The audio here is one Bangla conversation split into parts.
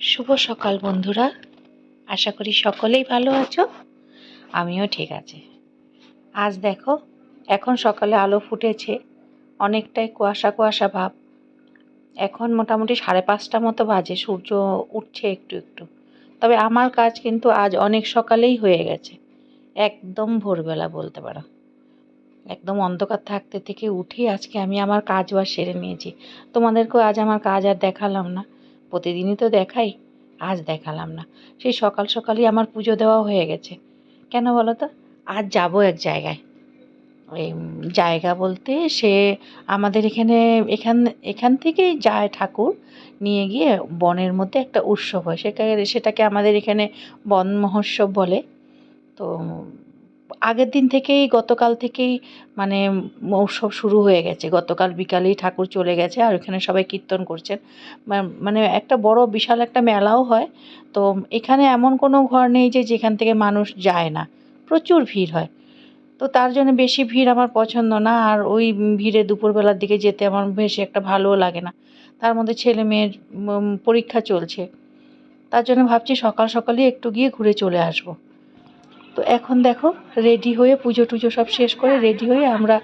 শুভ সকাল বন্ধুরা। আশা করি সকলেই ভালো আছো। আমিও ঠিক আছে। আজ দেখো, এখন সকালে আলো ফুটেছে, অনেকটাই কুয়াশা কুয়াশা ভাব। এখন মোটামুটি সাড়ে পাঁচটা মতো বাজে, সূর্য উঠছে একটু একটু। তবে আমার কাজ কিন্তু আজ অনেক সকালেই হয়ে গেছে। একদম ভোরবেলা বলতে পারো। একদম অন্ধকার থাকতে থেকে উঠেই আজকে আমি আমার কাজ বাজ সেরে নিয়েছি। তোমাদেরকেও আজ আমার কাজ আর দেখালাম না। প্রতিদিনই তো দেখাই, আজ দেখালাম না। সেই সকাল সকালই আমার পুজো দেওয়া হয়ে গেছে। কেন বলো তো? আজ যাব এক জায়গায়। ওই জায়গা বলতে সে আমাদের এখানে, এখান এখান থেকেই যায় ঠাকুর নিয়ে গিয়ে বনের মধ্যে একটা উৎসব হয়। সেখানে সেটাকে আমাদের এখানে বন মহোৎসব বলে। তো আগের দিন থেকেই, গতকাল থেকেই মানে উৎসব শুরু হয়ে গেছে। গতকাল বিকালেই ঠাকুর চলে গেছে আর ওখানে সবাই কীর্তন করছেন। মানে একটা বড় বিশাল একটা মেলাও হয়। তো এখানে এমন কোনো ঘর নেই যে যেখান থেকে মানুষ যায় না। প্রচুর ভিড় হয়। তো তার জন্য বেশি ভিড় আমার পছন্দ না। আর ওই ভিড়ে দুপুরবেলার দিকে যেতে আমার বেশি একটা ভালোও লাগে না। তার মধ্যে ছেলে মেয়ের পরীক্ষা চলছে। তার জন্য ভাবছি সকাল সকালই একটু গিয়ে ঘুরে চলে আসব। তো এখন দেখো রেডি হয়ে পুজো টুজো সব শেষ করে রেডি হয়ে আমরা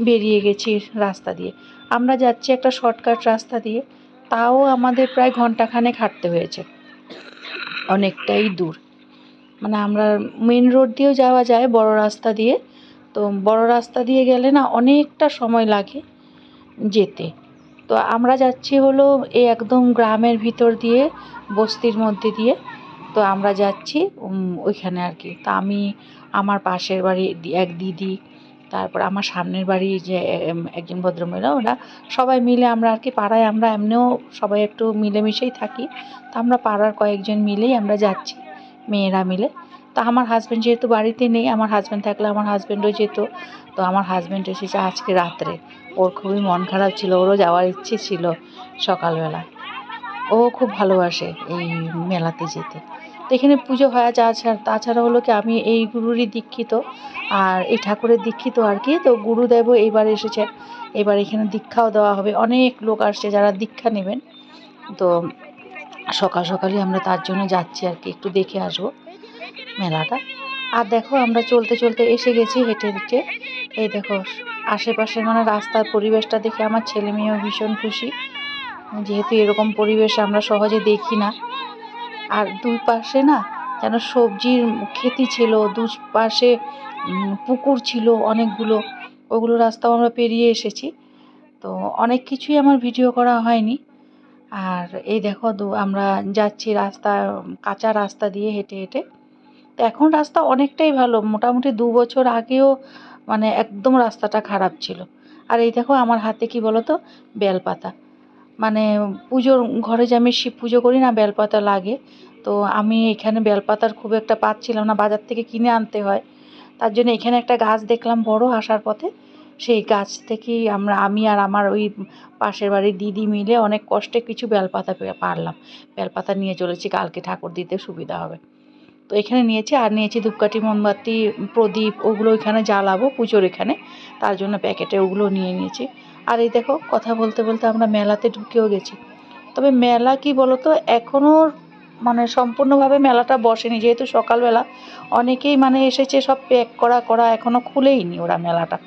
বেরিয়ে গেছি রাস্তা দিয়ে। আমরা যাচ্ছি একটা শর্টকাট রাস্তা দিয়ে, তাও আমাদের প্রায় ঘন্টাখানেক হাঁটতে হয়েছে। অনেকটাই দূর। মানে আমরা মেন রোড দিয়েও যাওয়া যায় বড় রাস্তা দিয়ে। তো বড় রাস্তা দিয়ে গেলে না অনেকটা সময় লাগে যেতে। তো আমরা যাচ্ছি হলো এই একদম গ্রামের ভিতর দিয়ে, বস্তির মধ্যে দিয়ে। তো আমরা যাচ্ছি ওইখানে আর কি। তা আমি আমার পাশের বাড়ি এক দিদি, তারপর আমার সামনের বাড়ি যে একজন ভদ্রমহিলা, ওরা সবাই মিলে আমরা আর কি পাড়ায় আমরা এমনিও সবাই একটু মিলেমিশেই থাকি। তো আমরা পাড়ার কয়েকজন মিলেই আমরা যাচ্ছি, মেয়েরা মিলে। তো আমার হাজব্যান্ড যেহেতু বাড়িতে নেই, আমার হাজব্যান্ড থাকলে আমার হাজব্যান্ডও যেত। তো আমার হাজব্যান্ড এসেছে আজকে রাত্রে। ওর খুবই মন খারাপ ছিল, ওরও যাওয়ার ইচ্ছে ছিল সকালবেলা। ও খুব ভালোবাসে এই মেলাতে যেতে। এখানে পুজো হয় তাছাড়া তাছাড়া হলো কি আমি এই গুরুরই দীক্ষিত, আর এই ঠাকুরের দীক্ষিত আর কি। তো গুরুদেবও এইবার এসেছেন এবার এখানে দীক্ষাও দেওয়া হবে। অনেক লোক আসছে যারা দীক্ষা নেবেন। তো সকাল সকালই আমরা তার জন্য যাচ্ছি আর কি, একটু দেখে আসব মেলাটা। আর দেখো আমরা চলতে চলতে এসে গেছি হেঁটে হেঁটে। এই দেখো, আশেপাশে মানে রাস্তার পরিবেশটা দেখে আমার ছেলে মেয়েও ভীষণ খুশি। যেহেতু এরকম পরিবেশ আমরা সহজে দেখি না। আর দুই পাশে না যেন সবজির ক্ষেতি ছিল দুই পাশে পুকুর ছিল অনেকগুলো, ওগুলো রাস্তাও আমরা পেরিয়ে এসেছি। তো অনেক কিছুই আমার ভিডিও করা হয়নি। আর এই দেখো দু- আমরা যাচ্ছি রাস্তা, কাঁচা রাস্তা দিয়ে হেঁটে হেঁটে। তো এখন রাস্তা অনেকটাই ভালো, মোটামুটি দু বছর আগেও মানে একদম রাস্তাটা খারাপ ছিল। আর এই দেখো আমার হাতে কি বলো তো বেলপাতা। মানে পুজোর ঘরে যে আমি শিব পুজো করি না, বেলপাতা লাগে। তো আমি এখানে বেলপাতার খুব একটা পাচ্ছিলাম না, বাজার থেকে কিনে আনতে হয়। তার জন্য এখানে একটা গাছ দেখলাম বড় আসার পথে। সেই গাছ থেকেই আমরা, আমি আর আমার ওই পাশের বাড়ির দিদি মিলে অনেক কষ্টে কিছু বেলপাতা পারলাম। বেলপাতা নিয়ে চলেছি, কালকে ঠাকুর দিতে সুবিধা হবে। তো এখানে নিয়েছি, আর নিয়েছি ধূপকাঠি, মোমবাতি, প্রদীপ, ওগুলো এখানে জ্বালাবো পুজোর এখানে। তার জন্য প্যাকেটে ওগুলো নিয়ে নিয়েছি। আর এই দেখো, কথা বলতে বলতে আমরা মেলাতে ঢুকেও গেছি। তবে মেলা কি বলতো এখনও মানে সম্পূর্ণভাবে মেলাটা বসেনি। যেহেতু সকালবেলা অনেকেই মানে এসেছে, সব প্যাক করা করা এখনও খুলেইনি ওরা মেলাটা।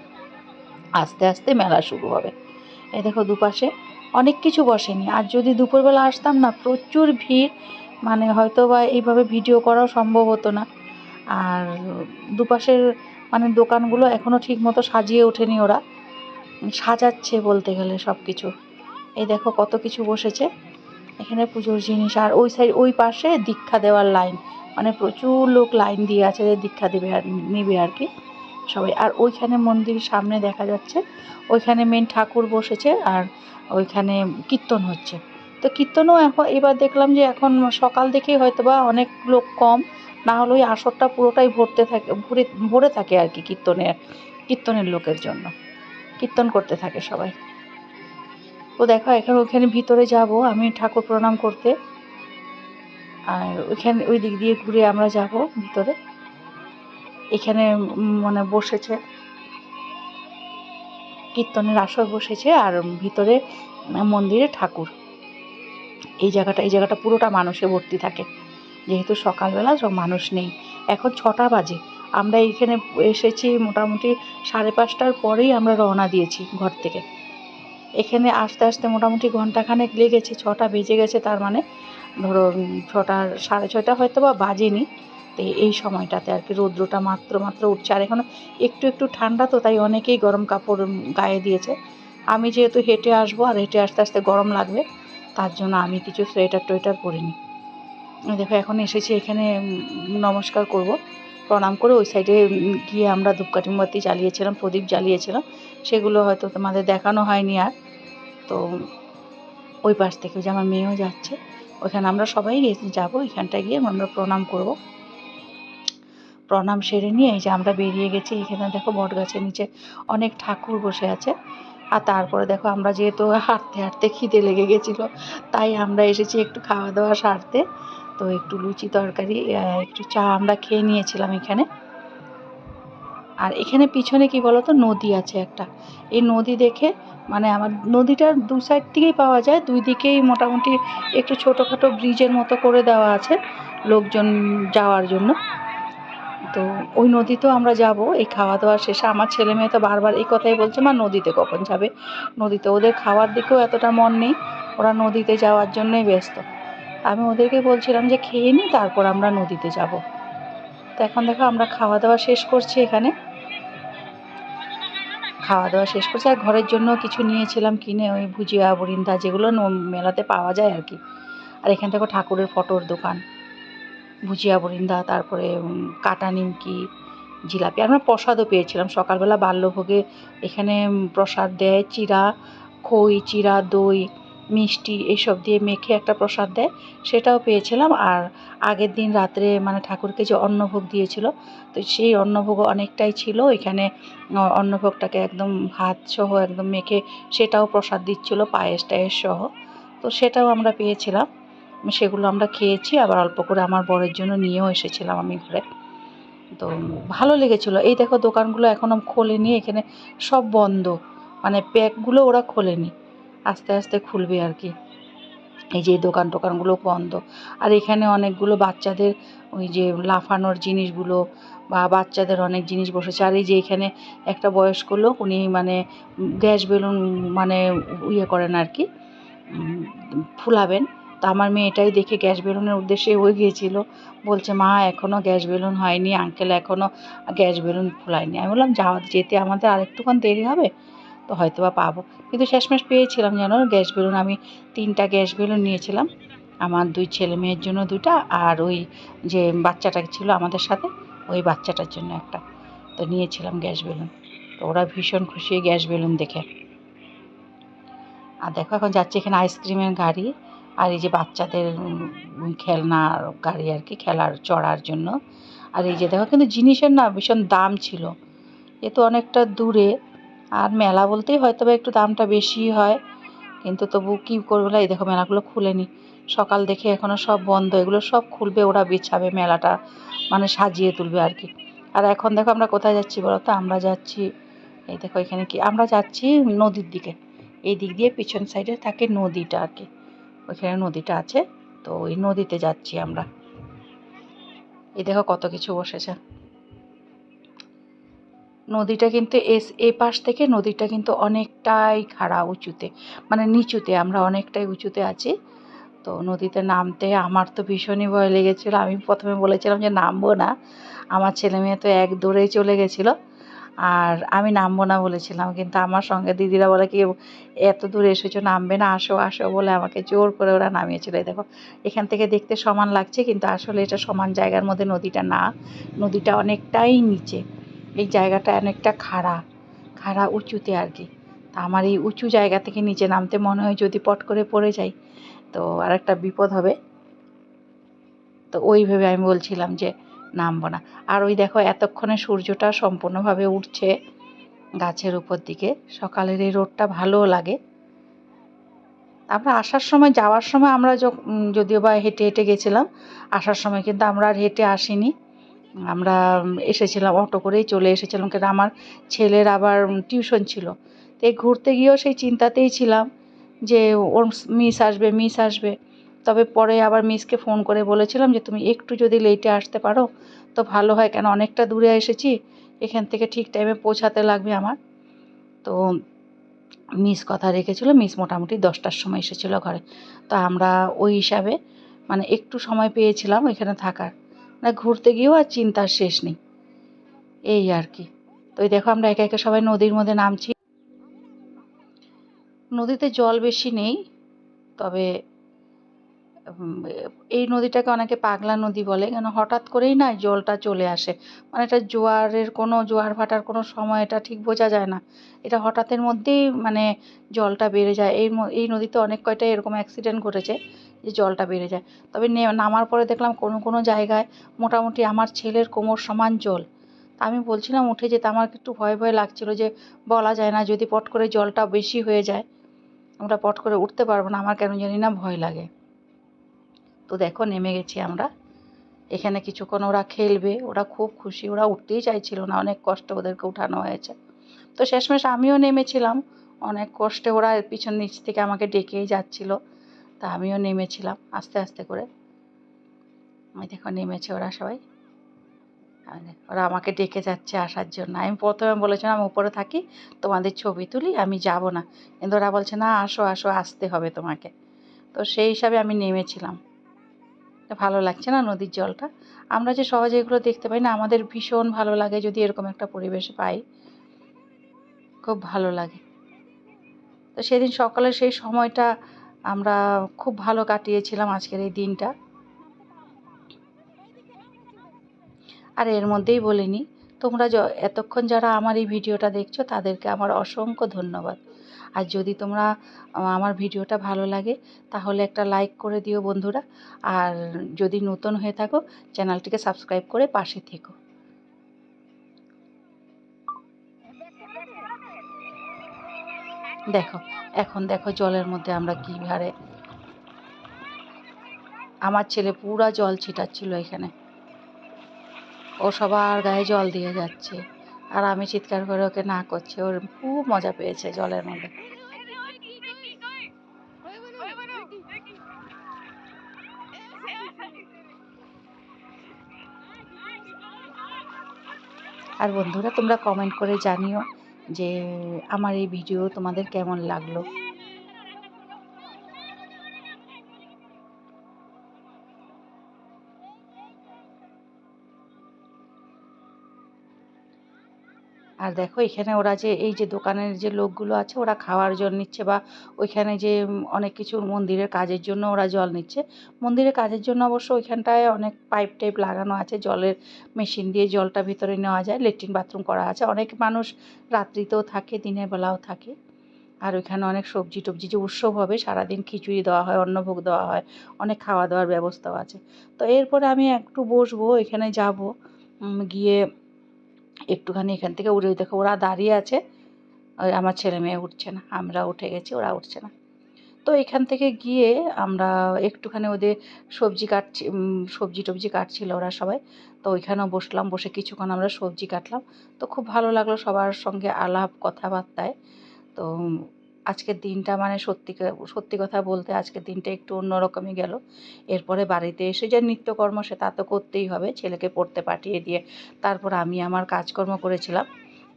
আস্তে আস্তে মেলা শুরু হবে। এই দেখো দুপাশে অনেক কিছু বসেনি। আর যদি দুপুরবেলা আসতাম না, প্রচুর ভিড়। মানে হয়তো বা এইভাবে ভিডিও করাও সম্ভব হতো না। আর দুপাশের মানে দোকানগুলো এখনও ঠিক মতো সাজিয়ে ওঠেনি ওরা। সাজাচ্ছে বলতে গেলে সব কিছু এই দেখো কত কিছু বসেছে। এখানে পুজোর জিনিস আর ওই সাইড ওই পাশে দীক্ষা দেওয়ার লাইন মানে প্রচুর লোক লাইন দিয়ে আছে যে দীক্ষা দেবে আর নেবে আর কি সবাই। আর ওইখানে মন্দির সামনে দেখা যাচ্ছে। ওইখানে মেন ঠাকুর বসেছে আর ওইখানে কীর্তন হচ্ছে। তো কীর্তনও এখন, এবার দেখলাম যে এখন সকাল থেকেই হয়তো বা অনেক লোক কম। না হলে ওই আসরটা পুরোটাই ভরতে থাকে, ভরে ভরে থাকে আর কি কীর্তনের কীর্তনের লোকের জন্য। কীর্তন করতে থাকে সবাই। তো দেখো, এখন ওখানে ভিতরে যাব, আমি ঠাকুর প্রণাম করতে। আর ওইখানে ওই দিক দিয়ে ঘুরে আমরা যাব ভিতরে। এখানে মানে বসেছে, কীর্তনের আসর বসেছে, আর ভিতরে মন্দিরে ঠাকুর। এই জায়গাটা এই জায়গাটা পুরোটা মানুষে ভর্তি থাকে। যেহেতু সকালবেলা সব মানুষ নেই। এখন ছটা বাজে। আমরা এইখানে এসেছি মোটামুটি সাড়ে পাঁচটার পরেই আমরা রওনা দিয়েছি ঘর থেকে। এখানে আসতে আসতে মোটামুটি ঘন্টাখানেক লেগেছে, ছটা বেজে গেছে, তার মানে ধরো ছটা, সাড়ে ছটা হয়তো বা বাজেনি। তো এই সময়টাতে আর কি রৌদ্রটা মাত্র মাত্র উঠছে। আর এখন একটু একটু ঠান্ডা তো, তাই অনেকেই গরম কাপড় গায়ে দিয়েছে। আমি যেহেতু হেঁটে আসব আর হেঁটে আসতে আসতে গরম লাগবে, তার জন্য আমি কিছু সোয়েটার টোয়েটার পরিনি। দেখো, এখন এসেছি, এখানে নমস্কার করব। প্রণাম করে ওই সাইডে গিয়ে আমরা ধূপকাঠি মোমবাতি জ্বালিয়েছিলাম, প্রদীপ জ্বালিয়েছিলাম। সেগুলো হয়তো তোমাদের দেখানো হয়নি আর। তো ওই পাশ থেকে যে আমার মেয়েও যাচ্ছে ওখানে আমরা সবাই যাব এখানটায় গিয়ে আমরা প্রণাম করব। প্রণাম সেরে নিয়ে এই যে আমরা বেরিয়ে গেছি এখানে দেখো বট গাছের নিচে অনেক ঠাকুর বসে আছে। আর তারপরে দেখো আমরা যেহেতু হাঁটতে হাঁটতে খিদে লেগে গেছিল, তাই আমরা এসেছি একটু খাওয়া দাওয়া সারতে। তো একটু লুচি তরকারি একটু চা আমরা খেয়ে নিয়েছিলাম এখানে। আর এখানে পিছনে কি বলতো, নদী আছে একটা। এই নদী দেখে মানে আমার নদীটার দু সাইড থেকেই পাওয়া যায়, দুই দিকেই মোটামুটি একটু ছোটোখাটো ব্রিজের মতো করে দেওয়া আছে লোকজন যাওয়ার জন্য। তো ওই নদীতেও আমরা যাব, এই খাওয়া দাওয়া শেষে। আমার ছেলে মেয়ে তো বারবার এই কথাই বলছে, মা, নদীতে কখন যাবে? নদীতে ওদের খাওয়ার দিকেও এতটা মন নেই, ওরা নদীতে যাওয়ার জন্যই ব্যস্ত। আমি ওদেরকে বলছিলাম যে খেয়ে নিই তারপর আমরা নদীতে যাব। তো এখন দেখো আমরা খাওয়া দাওয়া শেষ করছি এখানে। খাওয়া দাওয়া শেষ করছি, আর ঘরের জন্য কিছু নিয়েছিলাম কিনে ওই ভুজিয়া, বরিন্দা যেগুলো মেলাতে পাওয়া যায় আর কি। আর এখান থেকে ঠাকুরের ফটোর দোকান। ভুজিয়া, বরিন্দা, তারপরে কাটা নিমকি, জিলাপি। আমরা প্রসাদও পেয়েছিলাম। সকালবেলা বাল্যভোগে এখানে প্রসাদ দেয় চিরা, খই, চিরা, দই। মিষ্টি এইসব দিয়ে মেখে একটা প্রসাদ দেয়, সেটাও পেয়েছিলাম। আর আগের দিন রাত্রে মানে ঠাকুরকে যে অন্নভোগ দিয়েছিল, তো সেই অন্নভোগ অনেকটাই ছিল। এখানে অন্নভোগটাকে একদম ভাত সহ একদম মেখে সেটাও প্রসাদ দিচ্ছিল, পায়েস টায়েস সহ। তো সেটাও আমরা পেয়েছিলাম। সেগুলো আমরা খেয়েছি, আবার অল্প করে আমার বরের জন্য নিয়েও এসেছিলাম আমি ঘরে। তো ভালো লেগেছিলো। এই দেখো দোকানগুলো এখনও খোলেনি, এখানে সব বন্ধ। মানে প্যাকগুলো ওরা খোলেনি। আস্তে আস্তে খুলবে আর কি। এই যে দোকান টোকানগুলো বন্ধ। আর এখানে অনেকগুলো বাচ্চাদের ওই যে লাফানোর জিনিসগুলো বা বাচ্চাদের অনেক জিনিস বসেছে। আর এই যে এখানে একটা বয়স্ক লোক, উনি মানে গ্যাস বেলুন মানে ইয়ে করেন আর কি ফুলাবেন। তো আমার মেয়েটাই দেখে গ্যাস বেলুনের উদ্দেশ্যে হয়ে গিয়েছিল। বলছে, মা এখনও গ্যাস বেলুন হয়নি, আঙ্কেল এখনও গ্যাস বেলুন ফুলায়নি। আমি বললাম যাওয়া যেতে আমাদের আরেকটুক্ষণ দেরি হবে। তো হয়তো বা পাবো। কিন্তু শেষমেশ পেয়েছিলাম জানো? Gas balloon. আমি তিনটা গ্যাস বেলুন নিয়েছিলাম। আমার দুই ছেলে মেয়ের জন্য দুটা আর ওই যে বাচ্চাটা ছিল আমাদের সাথে ওই বাচ্চাটার জন্য একটা। তো নিয়েছিলাম গ্যাস বেলুন। তো ওরা ভীষণ খুশি গ্যাস বেলুন দেখে। আর দেখো এখন যাচ্ছে এখানে আইসক্রিমের গাড়ি আর এই যে বাচ্চাদের উম, খেলনার গাড়ি আর কি খেলার চড়ার জন্য। আর এই যে দেখো কিন্তু জিনিসের না ভীষণ দাম ছিল। এ তো অনেকটা দূরে। আর মেলা বলতেই হয়তো বা একটু দামটা বেশি হয়, কিন্তু তবু কী করবে এই দেখো মেলাগুলো খুলেনি। সকাল দেখে এখনও সব বন্ধ, এগুলো সব খুলবে, ওরা বিছাবে মেলাটা মানে সাজিয়ে তুলবে আর কি। আর এখন দেখো আমরা কোথায় যাচ্ছি বলো তো? আমরা যাচ্ছি, এই দেখো এখানে কি, আমরা যাচ্ছি নদীর দিকে। এই দিক দিয়ে পিছন সাইডে থাকে নদীটা আর কি। ওইখানে নদীটা আছে, তো ওই নদীতে যাচ্ছি আমরা। এই দেখো কত কিছু বসেছে। নদীটা কিন্তু এস এ পাশ থেকে নদীটা কিন্তু অনেকটাই খাড়া উঁচুতে। মানে নিচুতে, আমরা অনেকটাই উঁচুতে আছি। তো নদীতে নামতে আমার তো ভীষণই ভয় লেগেছিলো। আমি প্রথমে বলেছিলাম যে নামবো না। আমার ছেলে মেয়ে তো এক দৌড়েই চলে গেছিল। আর আমি নামবো না বলেছিলাম। কিন্তু আমার সঙ্গে দিদিরা বলে কি, এত দূর এসেছ, নামবে না, আসো আসো বলে আমাকে জোর করে ওরা নামিয়েছিল। দেখো, এখান থেকে দেখতে সমান লাগছে, কিন্তু আসলে এটা সমান জায়গার মধ্যে নদীটা না। নদীটা অনেকটাই নিচে। এই জায়গাটা অনেকটা খাড়া খাড়া উঁচুতে আর কি। তা আমার এই উঁচু জায়গা থেকে নিচে নামতে মনে হয় যদি পট করে পড়ে যাই, তো আর একটা বিপদ হবে। তো ওই ভেবে আমি বলছিলাম যে নামবো না। আর ওই দেখো এতক্ষণে সূর্যটা সম্পূর্ণভাবে উঠছে গাছের উপর দিকে। সকালের এই রোডটা ভালোও লাগে। আমরা আসার সময়, যাওয়ার সময় আমরা যদিও বা হেঁটে হেঁটে গেছিলাম, আসার সময় কিন্তু আমরা আর হেঁটে আসিনি। আমরা এসেছিলাম, অটো করেই চলে এসেছিলাম, কেন আমার ছেলের আবার টিউশন ছিল। তো এই ঘুরতে গিয়েও সেই চিন্তাতেই ছিলাম যে, ওর মিস আসবে মিস আসবে। তবে পরে আবার মিসকে ফোন করে বলেছিলাম যে, তুমি একটু যদি লেটে আসতে পারো, তো ভালো হয়, কেন অনেকটা দূরে এসেছি, এখান থেকে ঠিক টাইমে পৌঁছাতে লাগবে আমার। তো মিস কথা রেখেছিল, মিস মোটামুটি দশটার সময় এসেছিল ঘরে। তো আমরা ওই হিসাবে মানে একটু সময় পেয়েছিলাম ওইখানে থাকার। মানে ঘুরতে গিয়েও আর চিন্তার শেষ নেই। এই আর কি। তো দেখো আমরা একে একে সবাই নদীর মধ্যে নামছি। নদীতে জল বেশি নেই, তবে এই নদীটাকে অনেকে পাগলা নদী বলে। কেন হঠাৎ করেই না জলটা চলে আসে। মানে এটা জোয়ারের কোনো, জোয়ার ভাটার কোনো সময় এটা ঠিক বোঝা যায় না। এটা হঠাৎের মধ্যেই মানে জলটা বেড়ে যায়। এই এই নদীতে অনেক কয়টা এরকম অ্যাক্সিডেন্ট ঘটেছে। যে জলটা বেড়ে যায়। তবে নামার পরে দেখলাম কোনো কোনো জায়গায় মোটামুটি আমার ছেলের কোমর সমান জল। তা আমি বলছিলাম উঠে যেতে আমার একটু ভয় ভয় লাগছিল যে বলা যায় না যদি পট করে জলটা বেশি হয়ে যায়, আমরা পট করে উঠতে পারব না, আমার কেন জানি না ভয় লাগে। তো দেখো নেমে গেছি আমরা। এখানে কিছুক্ষণ ওরা খেলবে, ওরা খুব খুশি, ওরা উঠতেই চাইছিল না, অনেক কষ্টে ওদেরকে উঠানো হয়েছে। তো শেষমেশ আমিও নেমেছিলাম। অনেক কষ্টে ওরা পিছন নিচ থেকে আমাকে ডেকেই যাচ্ছিল। তা আমিও নেমেছিলাম আস্তে আস্তে করে। আমি দেখো নেমেছে ওরা সবাই। ওরা আমাকে ডেকে যাচ্ছে আসার জন্য। আমি প্রথমে বলেছিলাম, আমি উপরে থাকি, তোমাদের ছবি তুলি, আমি যাব না। কিন্তু ওরা বলছে, না, আসো আসো, আসতে হবে তোমাকে। তো সেই হিসাবে আমি নেমেছিলাম। ভালো লাগছে না নদীর জলটা? আমরা যে সহজে এগুলো দেখতে পাই না, আমাদের ভীষণ ভালো লাগে যদি এরকম একটা পরিবেশ পাই। খুব ভালো লাগে। তো সেদিন সকালে সেই সময়টা আমরা খুব ভালো কাটিয়েছিলাম আজকের এই দিনটা। আর এর মধ্যেই বলিনি, তোমরা এতক্ষণ যারা আমার এই ভিডিওটা দেখছ, তাদেরকে আমার অসংখ্য ধন্যবাদ। আর যদি তোমরা আমার ভিডিওটা ভালো লাগে, তাহলে একটা লাইক করে দিও বন্ধুরা। আর যদি নতুন হয়ে থাকো, চ্যানেলটিকে সাবস্ক্রাইব করে পাশে থেকো। দেখো, এখন দেখো জলের মধ্যে আমরা কী হারে। আমার ছেলে পুরা জল ছিটাচ্ছিল এখানে। ও সবার গায়ে জল দিয়ে যাচ্ছে। আর আমি চিৎকার করে ওকে না করছি, ওর খুব মজা পেয়েছে জলের মধ্যে। আর বন্ধুরা, তোমরা কমেন্ট করে জানিও যে আমার এই ভিডিও তোমাদের কেমন লাগল? আর দেখো, এখানে ওরা যে, এই যে দোকানের যে লোকগুলো আছে, ওরা খাওয়ার জল নিচ্ছে বা ওইখানে যে অনেক কিছু মন্দিরের কাজের জন্য ওরা জল নিচ্ছে। মন্দিরের কাজের জন্য অবশ্য ওইখানটায় অনেক পাইপ টাইপ লাগানো আছে, জলের মেশিন দিয়ে জলটা ভিতরে নেওয়া যায়, লেট্রিন বাথরুম করা আছে। অনেক মানুষ রাত্রিতেও থাকে, দিনের বেলাও থাকে। আর ওইখানে অনেক সবজি টবজি যে উৎসব হবে, সারাদিন খিচুড়ি দেওয়া হয়, অন্নভোগ দেওয়া হয়, অনেক খাওয়া দাওয়ার ব্যবস্থাও আছে। তো এরপরে আমি একটু বসবো, এখানে যাব গিয়ে একটুখানি এখান থেকে উড়ে দেখো, ওরা দাঁড়িয়ে আছে। ওই আমার ছেলে মেয়ে উঠছে না, আমরা উঠে গেছি, ওরা উঠছে না। তো এখান থেকে গিয়ে আমরা একটুখানি ওদের সবজি কাটছি সবজি টবজি কাটছিল ওরা সবাই। তো ওইখানেও বসলাম, বসে কিছুক্ষণ আমরা সবজি কাটলাম। তো খুব ভালো লাগল সবার সঙ্গে আলাপ কথাবার্তায়। তো আজকের দিনটা মানে সত্যি সত্যি কথা বলতে আজকের দিনটা একটু অন্যরকমই গেল। এরপরে বাড়িতে এসে যে নিত্যকর্ম সে তা তো করতেই হবে, ছেলেকে পড়তে পাঠিয়ে দিয়ে। তারপর আমি আমার কাজকর্ম করেছিলাম।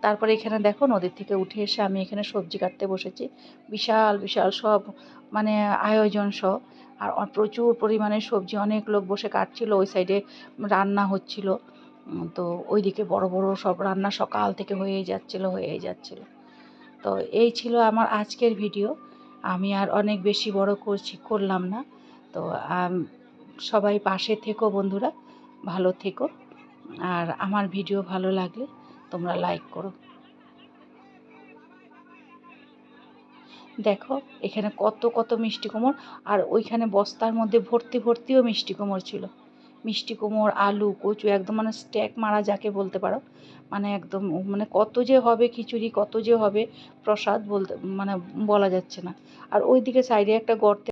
তারপরে এখানে দেখো নদীর থেকে উঠে এসে আমি এখানে সবজি কাটতে বসেছি। বিশাল বিশাল সব মানে আয়োজন সহ। আর প্রচুর পরিমাণে সবজি, অনেক লোক বসে কাটছিল, ওই সাইডে রান্না হচ্ছিল। তো ওইদিকে বড় বড় সব রান্না সকাল থেকে হয়েই যাচ্ছিল হয়েই যাচ্ছিল। তো এই ছিল আমার আজকের ভিডিও। আমি আর অনেক বেশি বড় করছি, করলাম না। তো সবাই পাশে থেকো বন্ধুরা, ভালো থেকো। আর আমার ভিডিও ভালো লাগলে তোমরা লাইক করো। দেখো, এখানে কত কত মিষ্টি কুমড়, আর ওইখানে বস্তার মধ্যে ভর্তি ভর্তিও মিষ্টি কুমড় ছিল। মিষ্টি কুমড়, আলু, কচু, একদম মানে স্ট্যাক মারা যাকে বলতে পারো। মানে একদম মানে কত যে হবে খিচুড়ি, কত যে হবে প্রসাদ বলতে মানে বলা যাচ্ছে না। আর ওইদিকে সাইডে একটা গর্তে